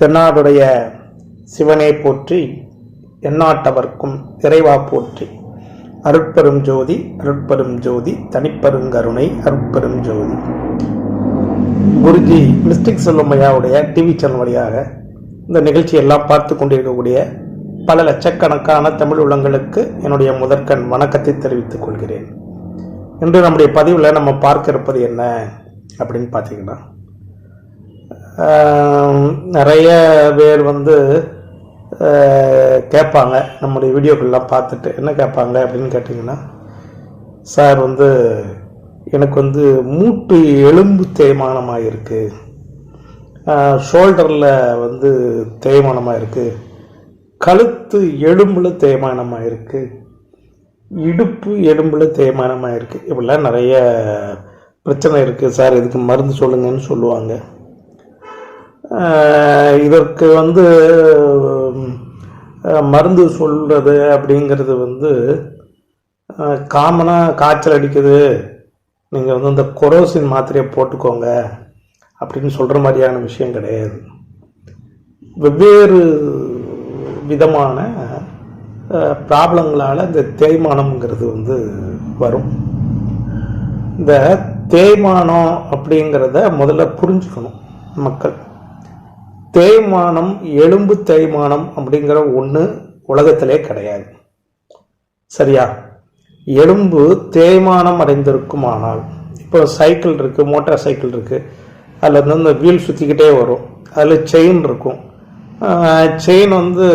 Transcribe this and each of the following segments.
தென்னாடுடைய சிவனே போற்றி எந்நாட்டவர்க்கும் இறைவா போற்றி. அருட்பெரும் ஜோதி அருட்பெரும் ஜோதி தனிப்பெருங்கருணை அருட்பெரும் ஜோதி. குருஜி மிஸ்டிக் செல்வமையாவுடைய டிவி சேனல் வழியாக இந்த நிகழ்ச்சியெல்லாம் பார்த்து கொண்டிருக்கக்கூடிய பல லட்சக்கணக்கான தமிழ் உள்ளங்களுக்கு என்னுடைய முதற்கண் வணக்கத்தை தெரிவித்துக் கொள்கிறேன். இன்று நம்முடைய பதிவில் நம்ம பார்க்க இருப்பது என்ன அப்படின்னு பார்த்தீங்கன்னா நிறைய பேர் வந்து கேட்பாங்க. நம்முடைய வீடியோக்கள்லாம் பார்த்துட்டு என்ன கேட்பாங்க அப்படின்னு கேட்டிங்கன்னா சார் வந்து எனக்கு வந்து மூட்டு எலும்பு தேய்மானமாக இருக்குது ஷோல்டரில் வந்து தேய்மானமாக இருக்குது கழுத்து எலும்பில் தேய்மானமாக இருக்குது இடுப்பு எலும்பில் தேய்மானமாக இருக்குது இப்படிலாம் நிறைய பிரச்சனை இருக்குது சார் இதுக்கு மருந்து சொல்லுங்கன்னு சொல்லுவாங்க. இதற்கு வந்து மருந்து சொல்கிறது அப்படிங்கிறது வந்து காமனாக காய்ச்சல் அடிக்குது. நீங்கள் வந்து இந்த கொரோசின் மாத்திரையை போட்டுக்கோங்க அப்படின்னு சொல்கிற மாதிரியான விஷயம் கிடையாது. வெவ்வேறு விதமான ப்ராப்ளங்களால் இந்த தேய்மானம்ங்கிறது வந்து வரும். இந்த தேய்மானம் அப்படிங்கிறத முதல்ல புரிஞ்சுக்கணும் மக்கள். தேய்மானம் எலும்பு தேய்மானம் அப்படிங்கிற ஒன்று உலகத்திலே கிடையாது. சரியா? எலும்பு தேய்மானம் அடைந்திருக்குமானால் இப்போ சைக்கிள் இருக்குது மோட்டார் சைக்கிள் இருக்குது அதில் வந்து இந்த வீல் சுற்றிக்கிட்டே வரும். அதில் செயின் இருக்கும். செயின் வந்து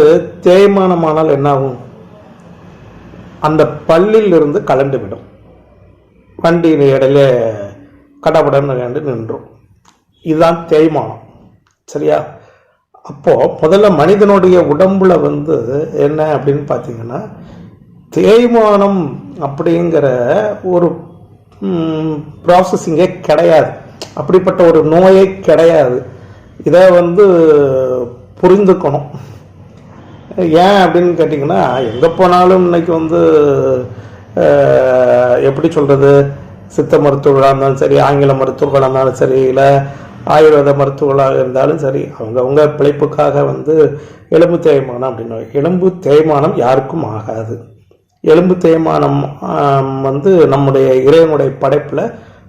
தேய்மானமானால் என்னாகும்? அந்த பல்லிலிருந்து கலண்டு விடும் வண்டியின் இடையில கடப்படன்னு கண்டு நின்றும். இதுதான் தேய்மானம். சரியா? அப்போது முதல்ல மனிதனுடைய உடம்புல வந்து என்ன அப்படின்னு பார்த்தீங்கன்னா தேய்மானம் அப்படிங்கிற ஒரு ப்ராசஸிங்கே கிடையாது. அப்படிப்பட்ட ஒரு நோயே கிடையாது. இதை வந்து புரிந்துக்கணும். ஏன் அப்படின்னு கேட்டிங்கன்னா எங்கே போனாலும் இன்னைக்கு வந்து எப்படி சொல்கிறது சித்த மருத்துவர்களாக இருந்தாலும் சரி ஆங்கில மருத்துவர்களாக இருந்தாலும் சரி இல்லை ஆயுர்வேத மருத்துவர்களாக இருந்தாலும் சரி அவங்கவுங்க பிழைப்புக்காக வந்து எலும்பு தேய்மானம் அப்படின்னு எலும்பு தேய்மானம் யாருக்கும் ஆகாது. எலும்பு தேய்மானம் வந்து நம்முடைய இறைவனுடைய படைப்பில்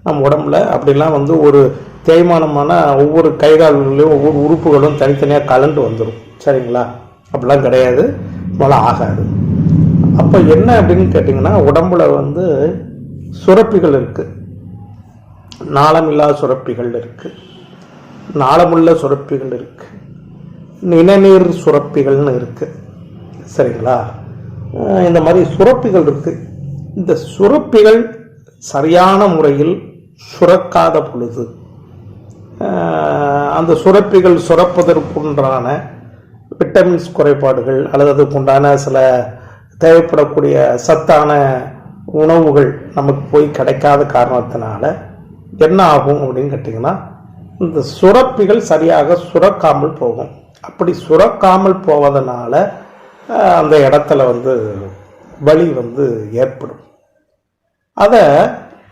நம் உடம்புல அப்படிலாம் வந்து ஒரு தேய்மானமான ஒவ்வொரு கைகால்களையும் ஒவ்வொரு உறுப்புகளும் தனித்தனியாக கலண்டு வந்துடும் சரிங்களா? அப்படிலாம் கிடையாது. நம்மளால் ஆகாது. அப்போ என்ன அப்படின்னு கேட்டிங்கன்னா உடம்புல வந்து சுரப்பிகள் இருக்குது நாளமில்லா சுரப்பிகள் இருக்குது நாளமுள்ள சுரப்பிகள் இருக்குது நிணநீர் சுரப்பிகள்னு இருக்குது சரிங்களா? இந்த மாதிரி சுரப்பிகள் இருக்குது இந்த சுரப்பிகள் சரியான முறையில் சுரக்காத பொழுது அந்த சுரப்பிகள் சுரப்பதற்குண்டான விட்டமின்ஸ் குறைபாடுகள் அல்லது அதுக்குண்டான சில தேவைப்படக்கூடிய சத்தான உணவுகள் நமக்கு போய் கிடைக்காத காரணத்தினால என்ன ஆகும் அப்படின்னு கேட்டிங்கன்னா இந்த சுரப்பிகள் சரியாக சுரக்காமல் போகும். அப்படி சுரக்காமல் போவதனால அந்த இடத்துல வந்து வலி வந்து ஏற்படும். அதை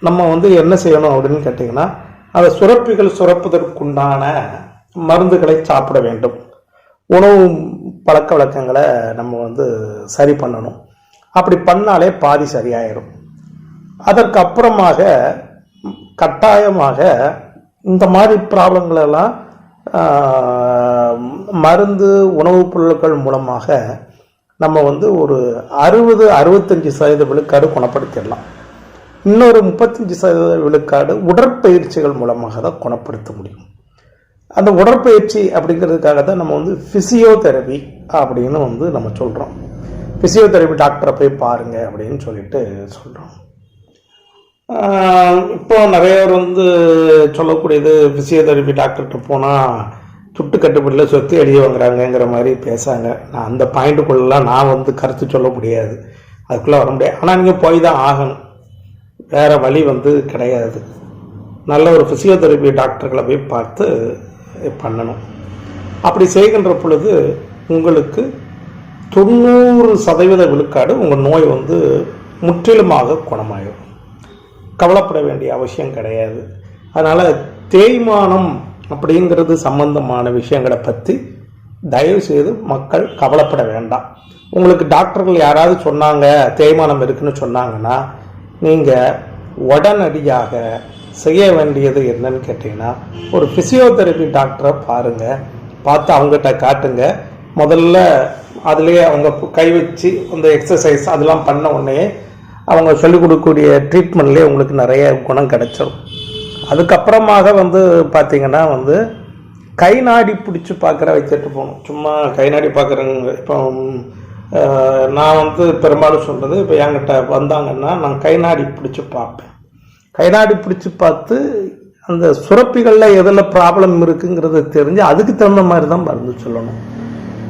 நம்ம வந்து என்ன செய்யணும் அப்படின்னு கேட்டிங்கன்னா அந்த சுரப்பிகள் சுரப்பதற்குண்டான மருந்துகளை சாப்பிட வேண்டும். உணவு பழக்க வழக்கங்களை நம்ம வந்து சரி பண்ணணும். அப்படி பண்ணாலே பாதி சரியாயிடும் அதற்கு அப்புறமாக கட்டாயமாக இந்த மாதிரி ப்ராப்ளங்களெல்லாம் மருந்து உணவுப் பொருட்கள் மூலமாக நம்ம வந்து ஒரு அறுபது அறுபத்தஞ்சு சதவீத விழுக்காடு குணப்படுத்திடலாம். இன்னொரு முப்பத்தஞ்சு சதவீத விழுக்காடு உடற்பயிற்சிகள் மூலமாக தான் குணப்படுத்த முடியும். அந்த உடற்பயிற்சி அப்படிங்கிறதுக்காக தான் நம்ம வந்து ஃபிசியோதெரபி அப்படின்னு வந்து நம்ம சொல்கிறோம் ஃபிசியோதெரபி டாக்டரை போய் பாருங்கள் அப்படின்னு சொல்லிட்டு சொல்கிறோம் இப்போ நிறைய பேர் வந்து சொல்லக்கூடியது ஃபிசியோதெரபி டாக்டர்கிட்ட போனால் சுட்டு கட்டுப்படியில் சொத்து எழுதி வாங்குறாங்கங்கிற மாதிரி பேசாங்க நான் அந்த பாயிண்ட்டுக்குள்ளெலாம் நான் வந்து கருத்து சொல்ல முடியாது. அதுக்குள்ளே வர முடியாது. ஆனால் நீங்கள் போய் தான் ஆகணும். வேறு வழி வந்து கிடையாது. நல்ல ஒரு ஃபிசியோதெரபி டாக்டர்களை போய் பார்த்து பண்ணணும். அப்படி செய்கின்ற பொழுது உங்களுக்கு தொண்ணூறு சதவீத விழுக்காடு உங்கள் நோய் வந்து முற்றிலுமாக குணமாயிடும் கவலைப்பட வேண்டிய அவசியம் கிடையாது. அதனால் தேய்மானம் அப்படிங்கிறது சம்பந்தமான விஷயங்களை பற்றி தயவு செய்து மக்கள் கவலைப்பட வேண்டாம். உங்களுக்கு டாக்டர்கள் யாராவது சொன்னாங்க தேய்மானம் இருக்குன்னு சொன்னாங்கன்னா நீங்கள் உடனடியாக செய்ய வேண்டியது என்னன்னு கேட்டிங்கன்னா ஒரு ஃபிசியோதெரபி டாக்டரை பாருங்கள் பார்த்து அவங்ககிட்ட காட்டுங்க. முதல்ல அதுலேயே அவங்க கை வச்சு அந்த எக்ஸசைஸ் அதெல்லாம் பண்ண உடனே அவங்க சொல்லிக் கொடுக்கக்கூடிய ட்ரீட்மெண்ட்லேயே உங்களுக்கு நிறைய குணம் கிடைச்சிரும். அதுக்கப்புறமாக வந்து பார்த்திங்கன்னா வந்து கை நாடி பிடிச்சி பார்க்குற வச்சுட்டு போகணும். சும்மா கை நாடி பார்க்குறவங்க. இப்போ நான் வந்து பெரும்பாலும் சொல்கிறது இப்போ என்கிட்ட வந்தாங்கன்னா நான் கை நாடி பிடிச்சி பார்ப்பேன். கை நாடி பிடிச்சி பார்த்து அந்த சுரப்பிகளில் எதில் ப்ராப்ளம் இருக்குங்கிறது தெரிஞ்சு அதுக்கு தகுந்த மாதிரி தான் மருந்து சொல்லணும்.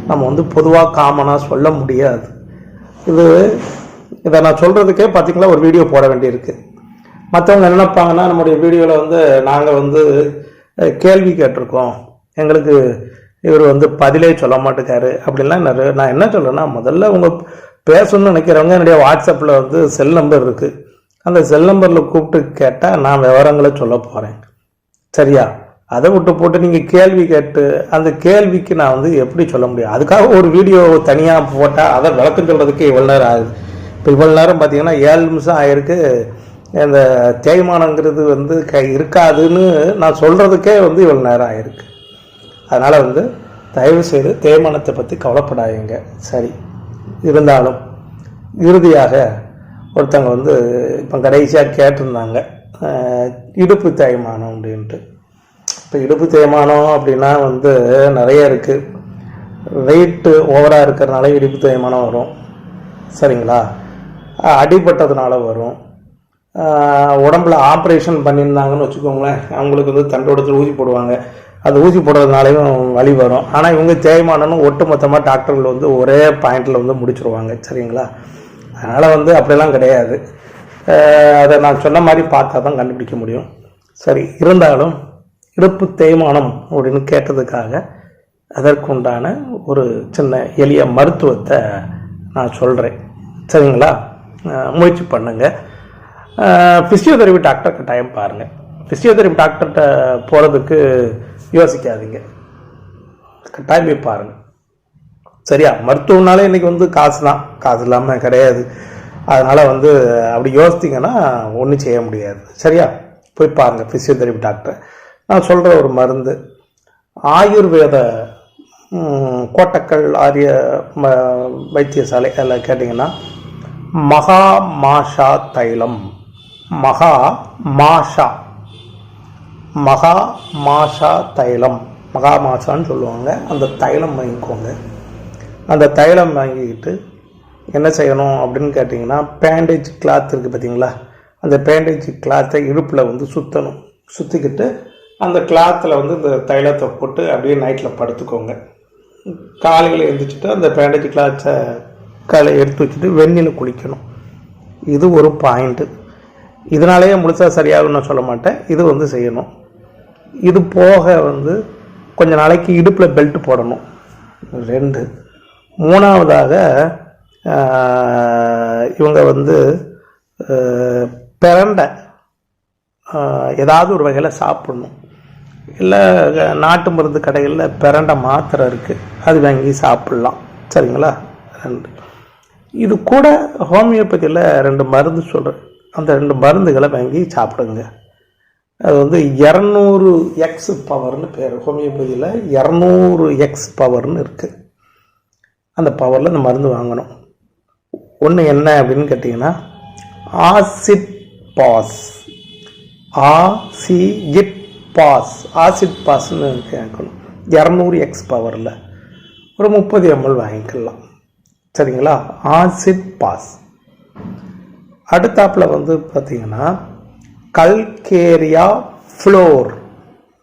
நம்ம வந்து பொதுவாக காமனாக சொல்ல முடியாது. இது இதை நான் சொல்கிறதுக்கே பார்த்தீங்களா ஒரு வீடியோ போட வேண்டியிருக்கு. மற்றவங்க என்ன நினைப்பாங்கன்னா நம்முடைய வீடியோவில் வந்து நாங்கள் வந்து கேள்வி கேட்டிருக்கோம். எங்களுக்கு இவர் வந்து பதிலே சொல்ல மாட்டேக்காரு அப்படின்லாம் நிறைய நான் என்ன சொல்கிறேன்னா முதல்ல உங்க பேசணும்னு நினைக்கிறவங்க என்னுடைய வாட்ஸ்அப்பில் வந்து செல் நம்பர் இருக்குது அந்த செல் நம்பரில் கூப்பிட்டு கேட்டால் நான் விவரங்களை சொல்ல போகிறேன் சரியா? அதை விட்டு போட்டு நீங்கள் கேள்வி கேட்டு அந்த கேள்விக்கு நான் வந்து எப்படி சொல்ல முடியும்? அதுக்காக ஒரு வீடியோ தனியாக போட்டால் அதை விளக்கம் சொல்கிறதுக்கு இவ்வளோ நேரம் ஆகுது. இப்போ இவ்வளோ நேரம் பார்த்தீங்கன்னா ஏழு நிமிஷம் ஆயிருக்கு. இந்த தேய்மானங்கிறது வந்து க இருக்காதுன்னு நான் சொல்கிறதுக்கே வந்து இவ்வளோ நேரம் ஆயிருக்கு. அதனால் வந்து தயவு செய்து தேய்மானத்தை பற்றி கவலைப்படாதீங்க. சரி. இருந்தாலும் இறுதியாக ஒருத்தவங்க வந்து இப்போ கடைசியாக கேட்டிருந்தாங்க இடுப்பு தேய்மானம் அப்படின்ட்டு. இப்போ இடுப்பு தேய்மானம் அப்படின்னா வந்து நிறைய இருக்குது வெயிட்டு ஓவராக இருக்கிறனால இடுப்பு தேய்மானம் வரும். சரிங்களா? அடிபட்டதுனால வரும். உடம்புல ஆப்ரேஷன் பண்ணியிருந்தாங்கன்னு வச்சுக்கோங்களேன். அவங்களுக்கு வந்து தண்டோடத்தில் ஊசி போடுவாங்க. அது ஊசி போடுறதுனாலையும் வழி வரும். ஆனால் இவங்க தேய்மானம்னு ஒட்டுமொத்தமாக டாக்டர்கள் வந்து ஒரே பாயிண்டில் வந்து முடிச்சுருவாங்க. சரிங்களா? அதனால் வந்து அப்படிலாம் கிடையாது. அதை நான் சொன்ன மாதிரி பார்த்தா தான் கண்டுபிடிக்க முடியும். சரி இருந்தாலும் இடுப்பு தேய்மானம் அப்படின்னு கேட்டதுக்காக அதற்குண்டான ஒரு சின்ன எளிய மருத்துவத்தை நான் சொல்கிறேன் சரிங்களா? முயற்சி பண்ணுங்க. ஃபிசியோதெரபி டாக்டர் கட்டாயம் பாருங்கள் ஃபிசியோதெரபி டாக்டர்கிட்ட போகிறதுக்கு யோசிக்காதீங்க. கட்டாயம் போய் பாருங்கள் சரியா? மருத்துவம்னாலே இன்னைக்கு வந்து காசு தான் காசு இல்லாமல் கிடையாது. அதனால் வந்து அப்படி யோசித்தீங்கன்னா ஒன்றும் செய்ய முடியாது. சரியா? போய் பாருங்கள் ஃபிசியோதெரபி டாக்டர் நான் சொல்கிற ஒரு மருந்து. ஆயுர்வேத கோட்டக்கல் ஆரிய ம வைத்தியசாலை அதில் கேட்டிங்கன்னா மகா மாஷா தைலம். மகா மாஷா. மகா மாஷா தைலம். மகா மாஷான்னு சொல்லுவாங்க. அந்த தைலம் வாங்கிக்கோங்க. அந்த தைலம் வாங்கிக்கிட்டு என்ன செய்யணும் அப்படின்னு கேட்டிங்கன்னா பேண்டேஜ் கிளாத் இருக்குது பார்த்தீங்களா? அந்த பேண்டேஜ் கிளாத்தை இடுப்பில் வந்து சுற்றணும் சுற்றிக்கிட்டு அந்த கிளாத்தில் வந்து இந்த தைலத்தை போட்டு அப்படியே நைட்டில் படுத்துக்கோங்க. காலையில் எழுந்திரிச்சிட்டு அந்த பேண்டேஜ் கிளாத்தை காலை எடுத்து வச்சுட்டு வெந்நீர் குளிக்கணும். இது ஒரு பாயிண்ட்டு இதனாலேயே முழுசாக சரியாகும்னு நான் சொல்ல மாட்டேன். இது வந்து செய்யணும். இது போக வந்து கொஞ்ச நாளைக்கு இடுப்பில் பெல்ட் போடணும். ரெண்டு. மூணாவதாக இவங்க வந்து ஆஹ், ஏதாவது ஒரு வகையில் சாப்பிடணும். இல்லை நாட்டு மருந்து கடைகளில் பிரண்டை மாத்திரை இருக்குது அது வாங்கி சாப்பிட்லாம். சரிங்களா? ரெண்டு. இது கூட ஹோமியோபதியில் ரெண்டு மருந்து சொல்கிறேன் அந்த ரெண்டு மருந்துகளை வாங்கி சாப்பிடுங்க. அது வந்து இரநூறு எக்ஸ் பவர்னு பேர். ஹோமியோபதியில் இரநூறு எக்ஸ் பவர்னு இருக்குது அந்த பவரில் இந்த மருந்து வாங்கணும். ஒன்று என்ன அப்படின்னு கேட்டிங்கன்னா acid phos acid phos acid பாஸ்னு கேட்கணும். இரநூறு எக்ஸ் பவரில் ஒரு முப்பது எம்எல் வாங்கிக்கலாம். சரிங்களா? Acid phos. அடுத்தாப்பில் வந்து பார்த்தீங்கன்னா கல்கேரியா ஃப்ளோர்.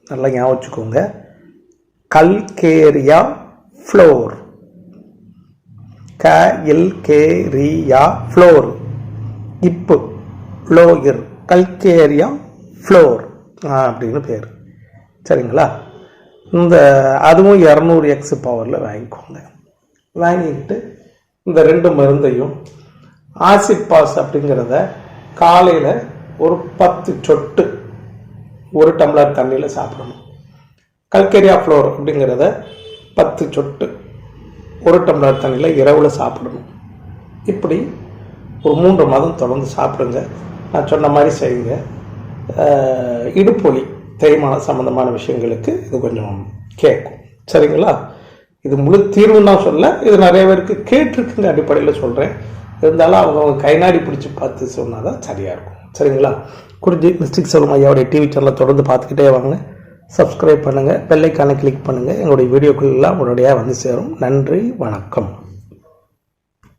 நல்லா ஞாபகம் வச்சுக்கோங்க. Calcarea fluor. க எல் ஃப்ளோர். இப்பு ஃப்ளோயர். Calcarea fluor. அப்படின்னு பேர். சரிங்களா? இந்த அதுவும் இரநூறு எக்ஸ் பவரில் வாங்கிக்கோங்க. வாங்கிக்கிட்டு இந்த ரெண்டு மருந்தையும் ஆசிட் பாஸ் அப்படிங்கிறத காலையில் ஒரு பத்து சொட்டு ஒரு டம்ளர் தண்ணியில் சாப்பிடணும். கல்கேரியா ஃப்ளோர் அப்படிங்கிறத பத்து சொட்டு ஒரு டம்ளர் தண்ணியில் இரவில் சாப்பிடணும். இப்படி ஒரு மூன்று மாதம் தொடர்ந்து சாப்பிடுங்க. நான் சொன்ன மாதிரி செய்யுங்க. இடுப்பொலி தேய்மான சம்மந்தமான விஷயங்களுக்கு இது கொஞ்சம் கேட்கும். சரிங்களா? இது முழு தீர்வுன்னு நான் சொல்ல இது நிறைய பேருக்கு கேட்டிருக்குங்க அடிப்படையில் சொல்கிறேன் இருந்தாலும் அவங்க அவங்க கைநாடி பிடிச்சி பார்த்து சொன்னால் தான் சரியாக இருக்கும். சரிங்களா? குறிஞ்சி மிஸ்டிக் செல்வம் ஐயாவுடைய டிவி சேனலை தொடர்ந்து பார்த்துக்கிட்டே வாங்க. சப்ஸ்கிரைப் பண்ணுங்கள் பெல்லைக்கான கிளிக் பண்ணுங்கள் எங்களுடைய வீடியோக்கள் எல்லாம் உடனடியாக வந்து சேரும். நன்றி வணக்கம்.